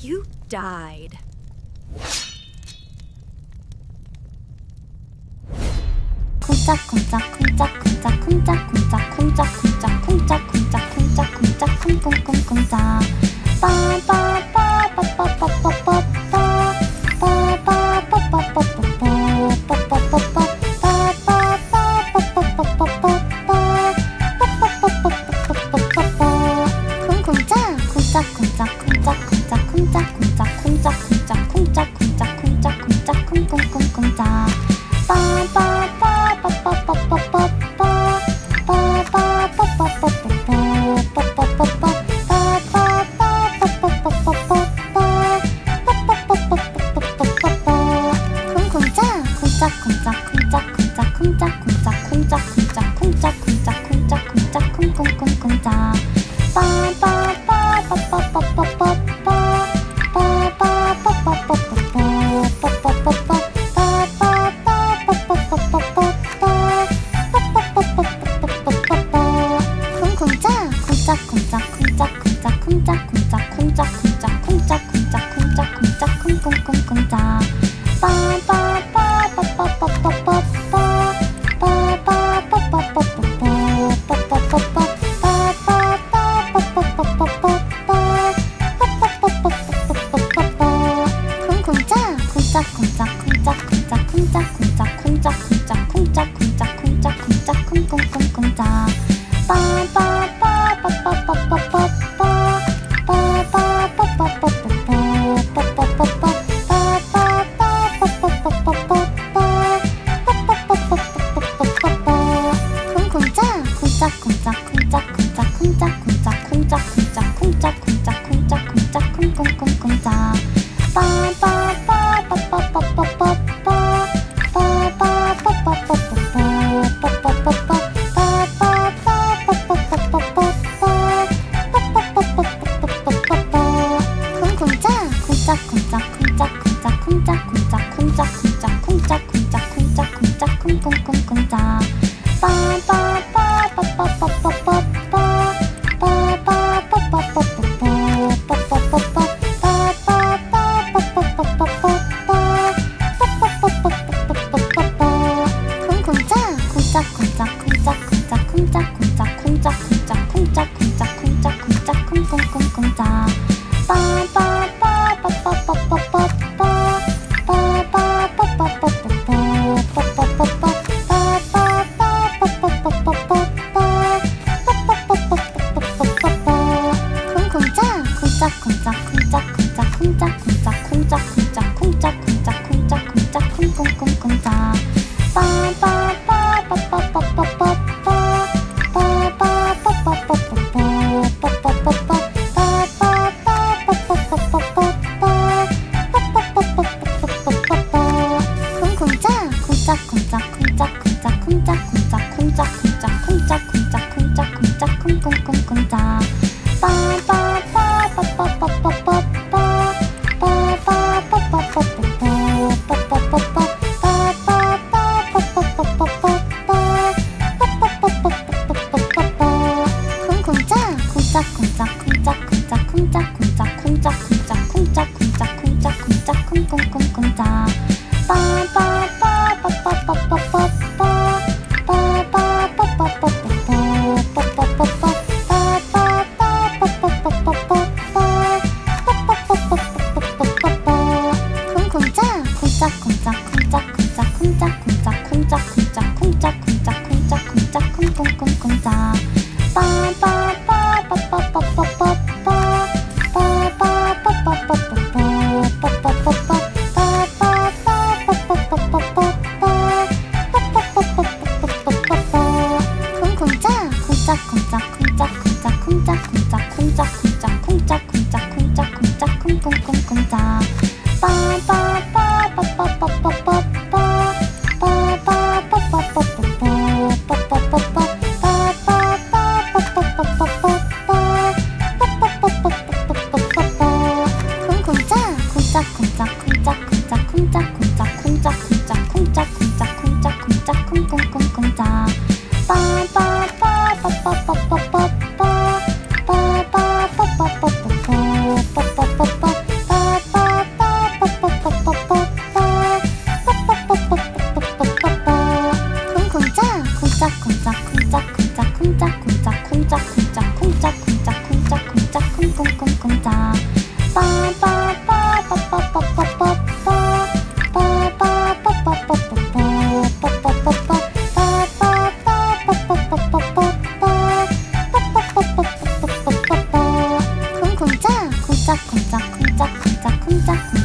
You died. 쿵짝쿵짝 쿵짝쿵짝 쿵짝쿵짝 쿵짝쿵짝 쿵짝쿵짝 쿵짝쿵짝 쿵쿵쿵쿵짝 빠빠빠빠빠빠빠빠빠 쿵쿵짝 쿵짝쿵짝 쿵짝쿵짝 쿵짝 쿵짝 쿵짝 쿵짝 쿵짝 쿵짝 쿵짝 쿵짝 쿵쿵쿵쿵짝 쿵쿵 쿵짝쿵짝 쿵짝 쿵짝 쿵짝 쿵짝 쿵짝 쿵짝 쿵쿵쿵쿵짝 쿵쿵짝 혼자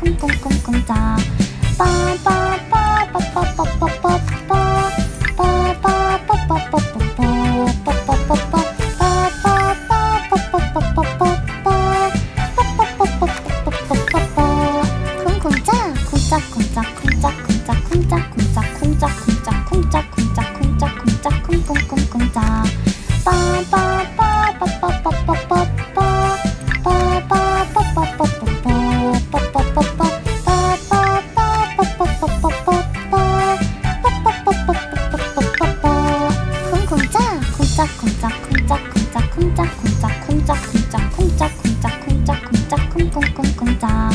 쿵쿵쿵쿵짜 빠빠 쿵쿵짝 쿵짝쿵짝 쿵짝쿵짝 쿵짝쿵짝 쿵짝쿵짝 쿵짝쿵짝 쿵짝쿵짝 쿵쿵쿵쿵짝 쿵쿵짝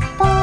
Bye.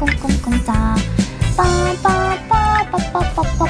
꽁꽁꽁꽁 빠빠빠빠빠빠빠.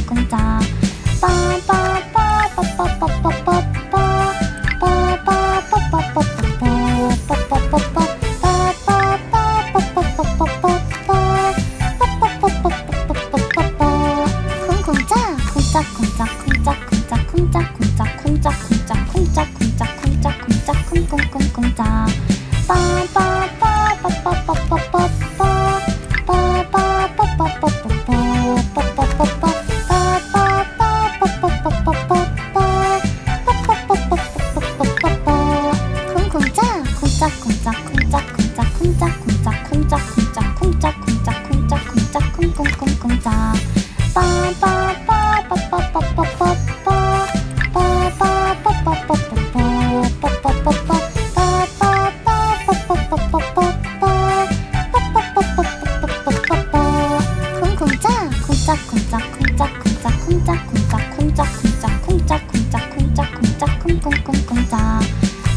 꽁꽁짜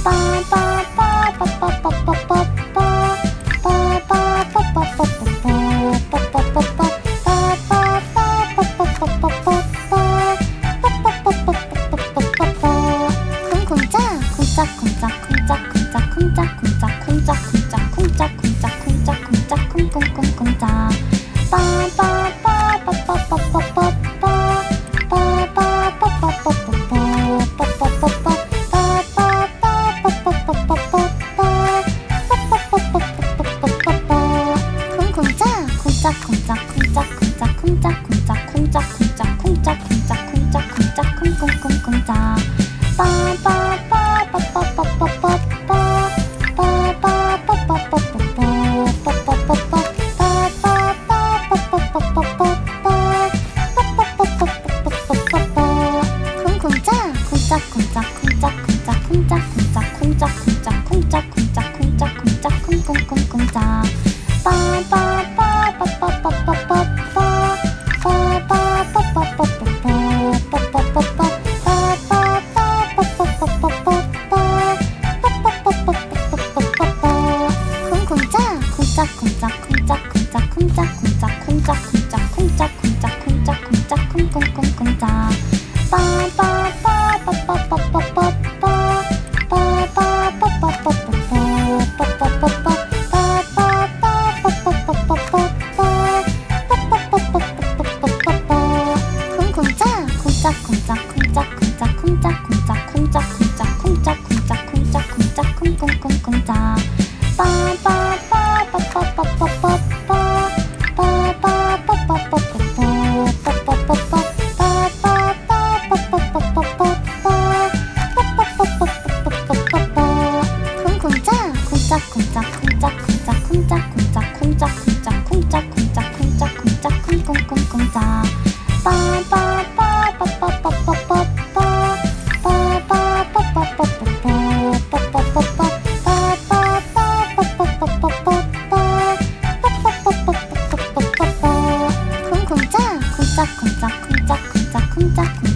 빠빠빠빠빠빠빠빠. 공짜? 공짜 공짜 쿵짝쿵짝쿵짝쿵짝쿵짝.